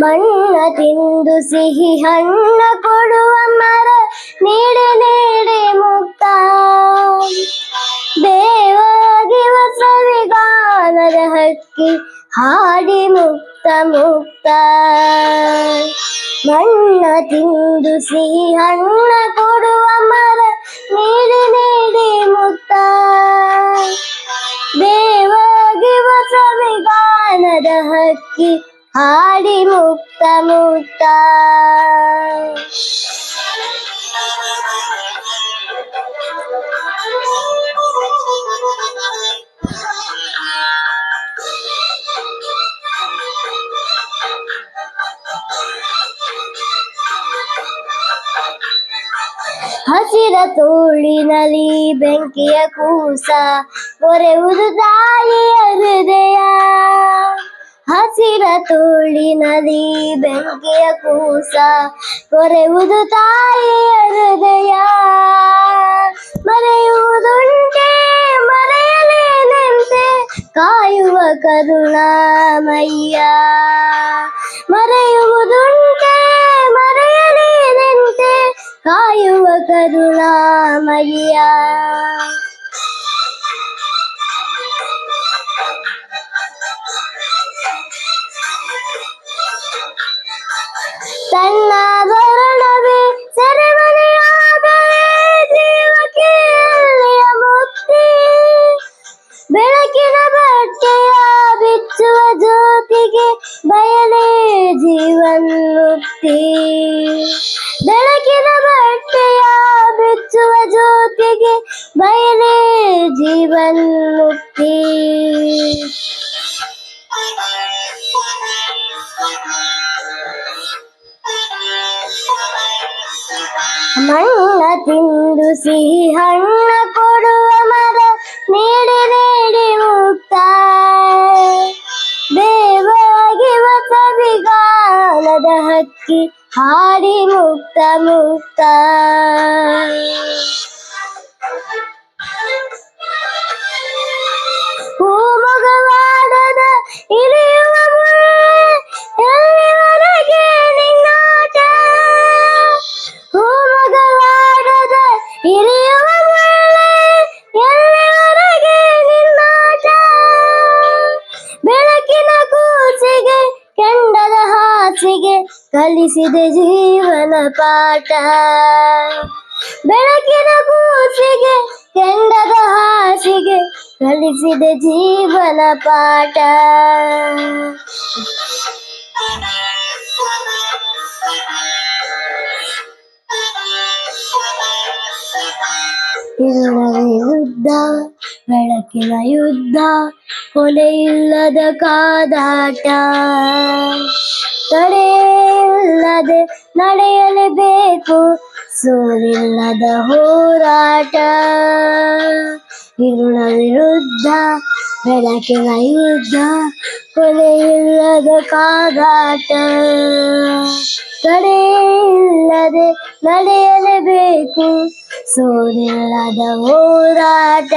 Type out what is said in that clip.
ಮಣ್ಣ ತಿಂದು ಸಿಹಿ ಹಣ್ಣ ಕೊಡುವ ಮರ ನೀಡೆ ನೀಡೆ ಮುಕ್ತ. ದೇವಗಿವ ಸವಿಗಾನದ ಹಕ್ಕಿ ಹಾಡಿ ಮುಕ್ತ ಮುಕ್ತ. ಮಣ್ಣ ತಿಂದು ಸಿಹಿ ಹಣ್ಣ ಕೊಡುವ ಮರ ನೀಡಿ ನೀಡಿ ಮುಕ್ತ. ದೇವಗಿವ ಸವಿಗಾನದ ಹಕ್ಕಿ ಹಾಡಿ ಮುಕ್ತ ಮುಕ್ತ ಹಸಿರ ತೋಳಿನಲ್ಲಿ ಬೆಂಕಿಯ ಕೂಸ ಕೊರೆಯುವುದು ತಾಯಿಯ ಹೃದಯ ಹಸಿರ ತೋಳಿನಲ್ಲಿ ಬೆಂಕಿಯ ಕೂಸ. ಕೊರೆಯುವುದು ತಾಯಿಯ ಹೃದಯ. ಮರೆಯುವುದುಂಟೆ, ಮರೆಯಲೇನೆಂತೆ ಕಾಯುವ ಕರುಣಾಮಯ್ಯ. ಮರೆಯುವುದುಂಟೆ, ಮರೆಯಲೇನೆಂತೆ ಕಾಯುವ ಕರುಣಾಮಯ್ಯ. ತನ್ನ ಭರಣವೇ ಸೆರೆಮನೆಯಾದರೆ ಜೀವಕ್ಕೆ ಎಲ್ಲಿಯ ಮುಕ್ತಿ ಬೆಳಕಿನ ಬಟ್ಟೆಯ ಬಿಚ್ಚುವ ಜ್ಯೋತಿಗೆ ಬಯಲೇ ಜೀವನ್ಮುಕ್ತಿ ಬೆಳಕಿನ ಬಟ್ಟೆಯ ಬಿಚ್ಚುವ ಜ್ಯೋತಿಗೆ ಬಯಲೇ ಜೀವನ್ಮುಕ್ತಿ ಮಣ್ಣ ತಿಂದು ಸಿಹಿ ಹಣ್ಣ ಕೊಡುವ ಮರ ನೀಡಿ ನೀಡಿ ಮುಕ್ತ. ದೇವಾಗಿ ವಸವಿಗಾಲದ ಹಕ್ಕಿ ಹಾಡಿ ಮುಕ್ತ ಮುಕ್ತ. ಕಲಿಸಿದೆ ಜೀವನ ಪಾಠ. ಬೆಳಕಿನ ಕೂಸಿಗೆ, ಕೆಂಡದ ಹಾಸಿಗೆ ಕಲಿಸಿದೆ ಜೀವನ ಪಾಠ. ಯುದ್ಧ, ಬೆಳಕಿನ ಯುದ್ಧ, ಕೊನೆಯಿಲ್ಲದ ಕಾದಾಟ. ತಡೆಯಿಲ್ಲದೆ ನಡೆಯಲೇಬೇಕು. ಸೋಲಿಲ್ಲದ ಹೋರಾಟ ಇರುಳ ವಿರುದ್ಧ ಬೆಳಕಿನ ಯುದ್ಧ ಕೊಲೆಯಿಲ್ಲದ ಕಾದಾಟ ತಡೆಯಿಲ್ಲದೆ ನಡೆಯಲೇಬೇಕು. ಸೋಲಿಲ್ಲದ ಹೋರಾಟ.